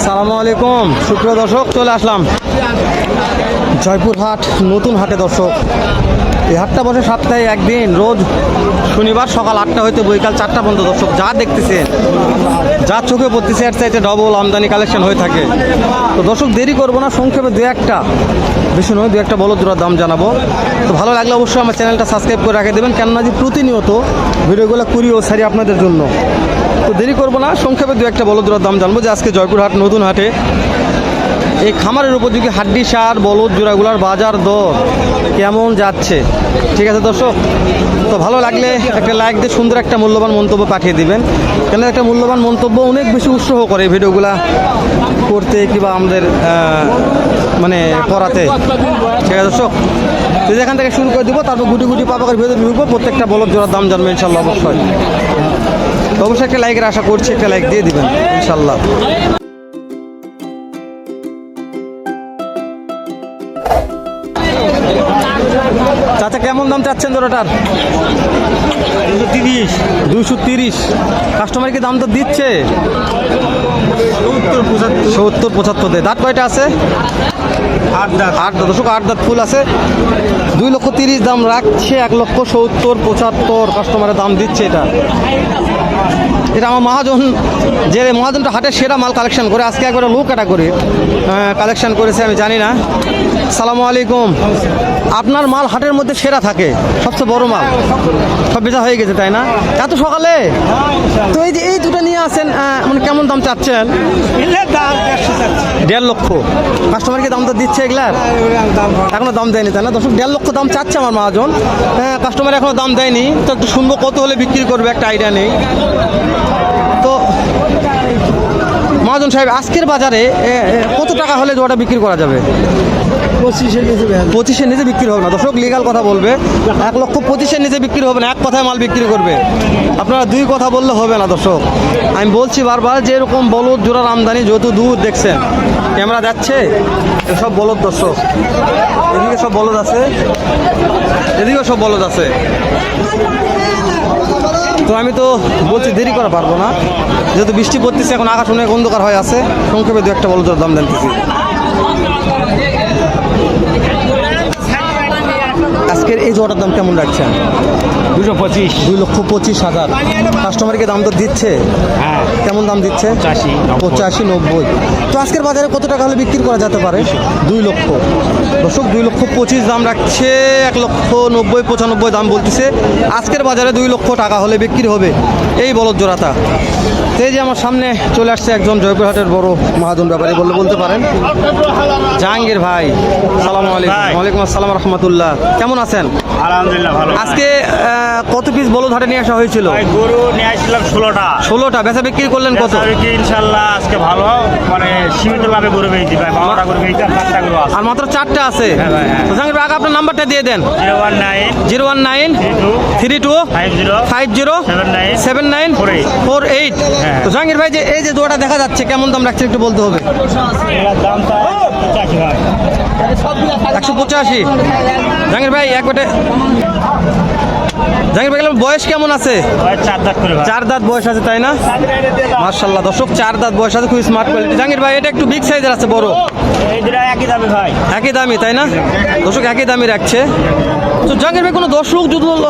সালামু আলাইকুম। সুপ্রিয় দর্শক, চলে আসলাম। জয়পুর হাট নতুন হাটে দর্শক। এই হাটটা বসে সপ্তাহে একদিন, রোজ শনিবার সকাল আটটা হইতে বৈকাল চারটা পর্যন্ত দর্শক, যা দেখতেছেন, যা চোখে পড়তেছে, এর চাইতে ডবল আমদানি কালেকশন হয়ে থাকে। তো দর্শক, দেরি করব না, সংক্ষেপে দু একটা, বেশি নয়, দু একটা বলো দুটার দাম জানাব। তো ভালো লাগলে অবশ্যই আমার চ্যানেলটা সাবস্ক্রাইব করে রেখে দেবেন, কেননা যে প্রতিনিয়ত ভিডিওগুলো করি ও সারি আপনাদের জন্য। তো দেরি করব না, সংক্ষেপে দু একটা বলো দুটার দাম জানব যে আজকে জয়পুর হাট নতুন হাটে এই খামারের উপযোগী হাড্ডি সার, বলদ জোড়াগুলার বাজার দর কেমন যাচ্ছে? ঠিক আছে দর্শক, তো ভালো লাগলে একটা লাইক দিয়ে সুন্দর একটা মূল্যবান মন্তব্য পাঠিয়ে দিবেন। কেন একটা মূল্যবান মন্তব্য অনেক বেশি উৎসাহ করে ভিডিওগুলা করতে কিংবা আমাদের মানে করাতে। ঠিক আছে দর্শক, তো যেখান থেকে শুরু করে দিব, তারপর গুটি গুটি পাপাকের ঢুকবো, প্রত্যেকটা বলদ জোড়ার দাম জানবে ইনশাল্লাহ অবশ্যই। তো অবশ্যই একটা লাইকের আশা করছি একটা লাইক দিয়ে দিবেন ইনশাল্লাহ। চাচা কেমন দাম চাচ্ছেন জোড়াটার? দুশো তিরিশ। দুশো তিরিশ। কাস্টমার কি দাম তো দিচ্ছে? সত্তর পঁচাত্তর। সত্তর পঁচাত্তর দাঁত কয়টা আছে? আট দাঁত। আট দাঁত দশক আট দাঁত ফুল আছে। দুই লক্ষ তিরিশ দাম রাখছে এক লক্ষ সত্তর পঁচাত্তর কাস্টমারের দাম দিচ্ছে এটা। এটা আমার মহাজন যে মহাজনটা হাটের সেরা মাল কালেকশন করে আজকে একবারে লো ক্যাটাগরি কালেকশন করেছে আমি জানি না। সালামু আলাইকুম। আপনার মাল হাটের মধ্যে সেরা থাকে সবচেয়ে বড় মাল। সব বেচা হয়ে গেছে তাই না? এত সকালে? তো এই যে এই দুটো নিয়ে আসেন মানে কেমন দাম চাচ্ছেন? দেড় লক্ষ। কাস্টমারকে দাম তো দিচ্ছে এগুলার এখনও দাম দেয়নি, তাই না? দর্শক, দেড় লক্ষ দাম চাচ্ছে আমার মহাজন। হ্যাঁ কাস্টমার এখনও দাম দেয়নি। তো একটু শুনব কত হলে বিক্রি করবে, একটা আইডিয়া নেই। তো, মহাজন সাহেব, আজকের বাজারে কত টাকা হলে জোয়াটা বিক্রি করা যাবে? পঁচিশের নিচে বিক্রি হবে। না। দর্শক লিগাল কথা বলবে। এক লক্ষ পঁচিশের নিচে বিক্রি হবে না। এক কথায় মাল বিক্রি করবে। আপনারা দুই কথা বললে হবে না, দর্শক। আমি বলছি বারবার যে এরকম বলদ, জোড়ার আমদানি যত দূর দেখছেন, ক্যামেরা যাচ্ছে সব বলদ, দর্শক। এদিকে সব বলদ আছে। এদিকেও সব বলদ আছে। তো আমি তো বলছি দেরি করা পারব না। যেহেতু বৃষ্টি পড়তেছে, এখন আকাশ অনেক অন্ধকার হয়ে আছে। সংক্ষেপে দু একটা বলদ দাম জানতেছি। আজকের এই জোড়ার দাম কেমন রাখছেন? দুশো পঁচিশ। দুই লক্ষ পঁচিশ হাজার। কাস্টমারকে দাম তো দিচ্ছে? হ্যাঁ। কেমন দাম দিচ্ছে? পঁচাশি, নব্বই। পঁচাশি নব্বই। তো আজকের বাজারে কত টাকা হলে বিক্রি করা যেতে পারে? দুই লক্ষ। দর্শক দুই লক্ষ পঁচিশ দাম রাখছে এক লক্ষ নব্বই পঁচানব্বই দাম বলতেছে। আজকের বাজারে দুই লক্ষ টাকা হলে বিক্রি হবে। এই বলদ জোড়াটা। এই যে আমার সামনে চলে আসছে একজন জয়পুরহাটের বড় মহাজন ব্যাপারী বলে বলতে পারেন। জাহাঙ্গীর ভাই সালাম আলাইকুম। ওয়ালাইকুম আসসালাম রহমতুল্লাহ। কেমন আছেন? আলহামদুলিল্লাহ ভালো। আজকে কত পিস বলদ হাটে নিয়ে আসা হয়েছিল? গরু নিয়ে আসছিলাম ষোলোটা। ষোলোটা। বেচা বিক্রি করলেন কত? ইনশাল্লাহ আজকে ভালো। মানে সীমিত লাভে গরু পেয়েছি ভাই আর মাত্র চারটে আছে। হ্যাঁ ভাই, হ্যাঁ। তো জাহাঙ্গীর ভাই আপনার নাম্বারটা দিয়ে দেন। Zero one nine three two five zero seven nine. Four eight. হ্যাঁ। তো জাহাঙ্গীর ভাই যে এই যে দোয়াটা দেখা যাচ্ছে কেমন দাম রাখছে একটু বলতে হবে? একশো পঁচাশি। জাহাঙ্গীর ভাই এক জাহাঙ্গীর ভাই বয়স কেমন আছে? চার দাঁত বয়স আছে তাই না? মার্শাল্লাহ দর্শক চার দাঁত বয়স আছে খুব স্মার্ট কোয়ালিটি জাহাঙ্গীর ভাই এটা একটু বিগ সাইজের আছে বড়। একই দামে ভাই। একই দামি তাই না? দর্শক একই দামি রাখছে। তো জাহাঙ্গীর ভাই কোনো দর্শক যদি আহ,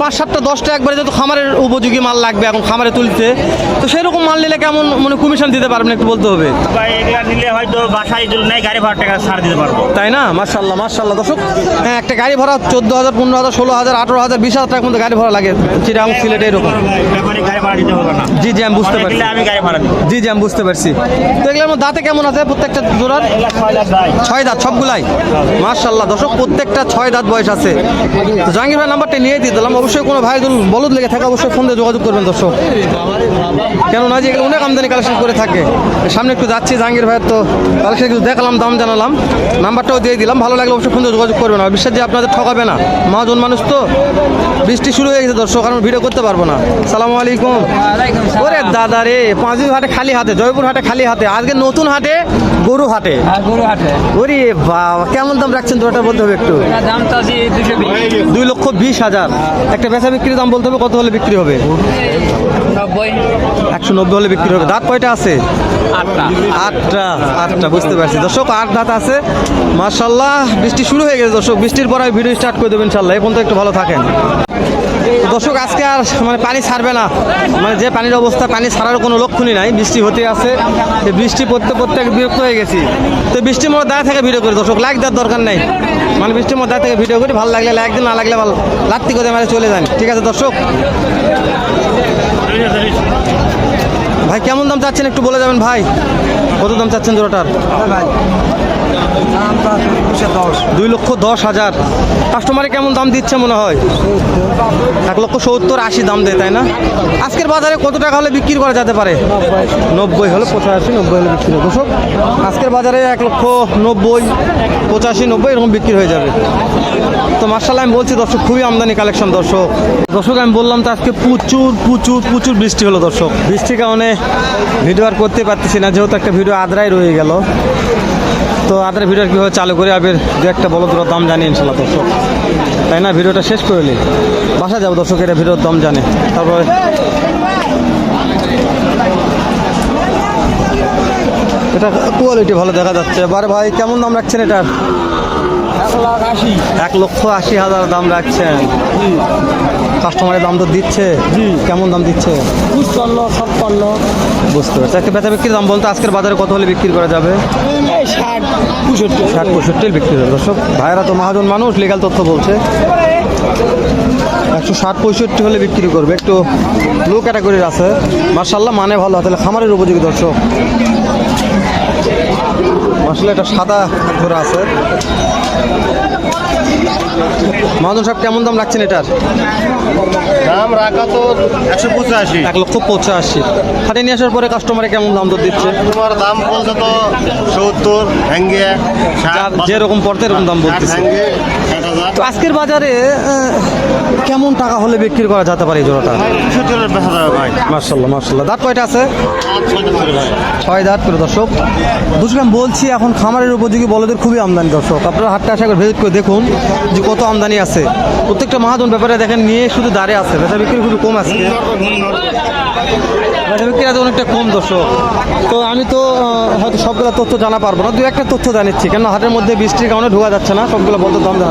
পাঁচ সাতটা দশটা একবারে যেহেতু খামারের উপযোগী মাল লাগবে এখন খামারে তুলতে তো সেরকম মাল নিলে কেমন মানে কমিশন দিতে পারবেন একটু বলতে হবে? ভাই এগুলা নিলে হয়তো বাসায় নেই গাড়ি ভাড়া টাকা ছাড় দিতে পারব। তাই না? মার্শাল্লাহ মার্শাল্লাহ দর্শক। হ্যাঁ একটা গাড়ি ভাড়া চোদ্দ হাজার পনেরো হাজার ষোলো হাজার আঠারো হাজার বিশ হাজার টাকার মধ্যে গাড়ি ভাড়া লাগে চিরাং সিলেটে এরকম। জি জি আমি বুঝতে পারছি। জি জি আমি বুঝতে পারছি। তো এগুলো আমার দাঁতে কেমন আছে প্রত্যেকটা জোড়ার? ছয় দাঁত সবগুলাই? মার্শাল্লাহ দর্শক প্রত্যেকটা ছয় দাঁত বয়স আছে। তো জাহাঙ্গীর ভাই নাম্বারটা নিয়ে দিয়ে দিলাম। অবশ্যই কোনো ভাই বলদ লেগে থাকে অবশ্যই ফোন দিয়ে যোগাযোগ করবেন দর্শক। কেননা যে এগুলো অনেক আমদানি কালেকশন করে থাকে। সামনে একটু যাচ্ছি জাহাঙ্গীর ভাইয়ের তো কালেকশন একটু দেখালাম দাম জানালাম। নাম্বারটাও দিয়ে দিলাম। ভালো লাগলে অবশ্যই ফোন দিয়ে যোগাযোগ করবেন। আর বিশ্বাস যে আপনাদের ঠকাবে না। মহাজন মানুষ তো বৃষ্টি শুরু হয়ে গেছে দর্শক কারণ ভিডিও করতে পারব না। সালাম আলাইকুম। ওরে দাদা রে পাঁচদিন হাটে খালি হাতে জয়পুর হাটে খালি হাতে আজকে নতুন হাটে গরু হাটে। গরু হাটে। ওরে বাবা কেমন দাম রাখছেন তোটা বলতে হবে একটু? দাম তো আছে দুই লক্ষ বিশ হাজার। একটা বেচা বিক্রির দাম বলতে হবে কত হলে বিক্রি হবে? একশো নব্বই হলে বিক্রি হবে। দাঁত কয়টা আছে? আটটা। আটটা আটটা বুঝতে পারছি। দর্শক আট দাঁত আছে। মার্শাল্লাহ বৃষ্টি শুরু হয়ে গেছে দর্শক। বৃষ্টির পর আমি ভিডিও স্টার্ট করে দেবেন ইনশাল্লাহ এখন তো একটু ভালো থাকেন। দর্শক, আজকে আর মানে পানি ছাড়বে না। মানে যে পানির অবস্থা, পানি ছাড়ার কোনো লক্ষণই নাই। বৃষ্টি হতে আছে। বৃষ্টি পড়তে পড়তে বিরক্ত হয়ে গেছি। তো বৃষ্টির মধ্যে দাঁড়িয়ে থেকে ভিডিও করি। দর্শক লাইক দেওয়ার দরকার নেই। মানে বৃষ্টির মধ্যে থেকে ভিডিও করি। ভালো লাগলে লাইক দিন, না লাগলে ভালো লাত্তি করে মানে চলে যান। ঠিক আছে, দর্শক। ভাই, কেমন দাম চাচ্ছেন একটু বলে যাবেন ভাই? কত দাম চাচ্ছেন জোড়াটার? দুই লক্ষ দশ হাজার। কাস্টমারে কেমন দাম দিচ্ছে মনে হয়? এক লক্ষ সত্তর আশি দাম দেয় তাই না? আজকের বাজারে কত টাকা হলে বিক্রি করা যেতে পারে? নব্বই হলে পঁচাশি নব্বই হলে বিক্রি হবে আজকের বাজারে এক লক্ষ নব্বই পঁচাশি নব্বই এরকম বিক্রি হয়ে যাবে। তো মার্শাল আমি বলছি দর্শক খুবই আমদানি কালেকশন দর্শক। দর্শক আমি বললাম তো আজকে প্রচুর প্রচুর প্রচুর বৃষ্টি হলো দর্শক। বৃষ্টির কারণে ভিডিও আর করতে পারতেছি না যেহেতু একটা ভিডিও আদ্রাই রয়ে গেল। তো আদার ভিডিওর কীভাবে চালু করে আবার দু একটা বলো দুটো দাম জানি ইনশাল্লাহ দর্শক। তাই না? ভিডিওটা শেষ করে বাসা যাব দর্শক এটা ভিডিওর দাম জানে। তারপরে এটা কোয়ালিটি ভালো দেখা যাচ্ছে। এবার ভাই, কেমন দাম রাখছেন এটার? এক লক্ষ আশি হাজার দাম রাখছেন। কাস্টমারের দাম তো দিচ্ছে। কেমন দাম দিচ্ছে? ছাপ্পান্ন। বুঝতে পারছি। আজকে বেচা বিক্রির দাম বলতে আজকের বাজারে কত হলে বিক্রি করা যাবে? ষাট পঁয়ষট্টি। ষাট পঁয়ষট্টি বিক্রি হবে। দর্শক ভাইয়েরা তো মহাজন মানুষ লিগাল তথ্য বলছে। একশো ষাট পঁয়ষট্টি হলে বিক্রি করবে। একটু লো ক্যাটাগরির আছে। মার্শাল্লাহ মানে ভালো। তাহলে খামারের উপযোগী দর্শক। মার্শাল্লাহ এটা সাদা ঘোরা আছে। মহাজন সাহেব কেমন দাম রাখছেন এটার? দাম রাখা তো একশো পঁচাশি। এক লক্ষ পঁচাশি। হাটে নিয়ে আসার পরে কাস্টমারে কেমন দাম দর দিচ্ছে? তোমার দাম বলছে তো সত্তর ভেঙ্গে যেরকম পড়তে এরকম দাম বলতেছে। তো আজকের বাজারে কেমন টাকা হলে বিক্রি করা যেতে পারে জোড়াটা? মার্শাল্লাহ মার্শাল্লাহ দাঁত কয়টা আছে? ছয় দাঁত করে দর্শক। আমি বলছি এখন খামারের উপযোগী বলদের খুবই আমদানি দর্শক। আপনারা হাটটা আশা করে ভিজিট করে দেখুন যে কত আমদানি আছে। প্রত্যেকটা মহাজন ব্যাপারে দেখেন নিয়ে শুধু দাঁড়িয়ে আছে। বেচা বিক্রি খুবই কম আছে বেচা বিক্রি আছে অনেকটা কম দর্শক। তো আমি তো হয়তো সবগুলো তথ্য জানা পারব না। দু একটা তথ্য জানিচ্ছি কেন হাটের মধ্যে বৃষ্টির কারণে ঢোকা যাচ্ছে না সবগুলো বলতে দাম না।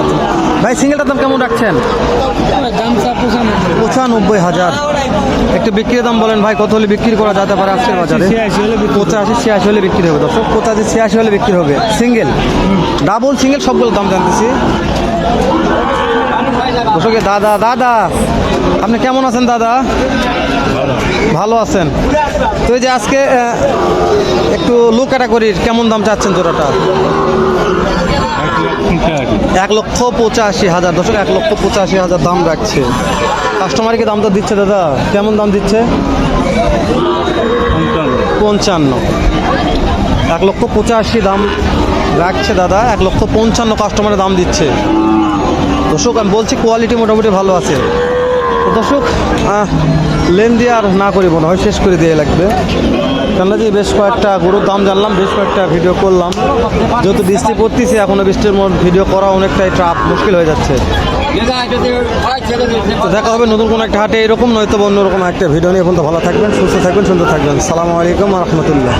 ভাই সিঙ্গেলটার দাম কেমন রাখছেন? পঁচানব্বই হাজার। একটু বিক্রির দাম বলেন ভাই কত হলে বিক্রি করা যেতে পারে আজকের বাজারে? পঁচাশি ছিয়াশি হলে বিক্রি হবে। দর্শক। পঁচাশি ছিয়াশি হলে বিক্রি হবে। সিঙ্গেল? ডাবল সিঙ্গেল সবগুলো দাম জানতেছি। দর্শকে দাদা দাদা, আপনি কেমন আছেন দাদা? ভালো আছেন? তো যে আজকে একটু লো ক্যাটাগরির কেমন দাম চাচ্ছেন জোড়াটা? এক লক্ষ পঁচাশি হাজার। দর্শক, এক লক্ষ পঁচাশি হাজার দাম রাখছে। কাস্টমারকে দাম তো দিচ্ছে দাদা। কেমন দাম দিচ্ছে? পঞ্চান্ন। এক লক্ষ পঁচাশি দাম রাখছে দাদা। এক লক্ষ পঞ্চান্ন কাস্টমারের দাম দিচ্ছে। দর্শক, আমি বলছি কোয়ালিটি মোটামুটি ভালো আছে। দর্শক লেন দিয়ে আর না করি মনে হয় শেষ করে দিয়ে লাগবে। কেননা যে বেশ কয়েকটা গরুর দাম জানলাম, বেশ কয়েকটা ভিডিও করলাম। যেহেতু বৃষ্টি পড়তেছে এখনও বৃষ্টির মধ্যে ভিডিও করা অনেকটাই ট্রাপ মুশকিল হয়ে যাচ্ছে। তো দেখা হবে নতুন কোনো একটা হাটে, এরকম নয়তো অন্যরকম একটা ভিডিও নিয়ে। এখন তো ভালো থাকবেন, সুস্থ থাকবেন, সুন্দর থাকবেন। সালামু আলাইকুম রহমতুল্লাহ।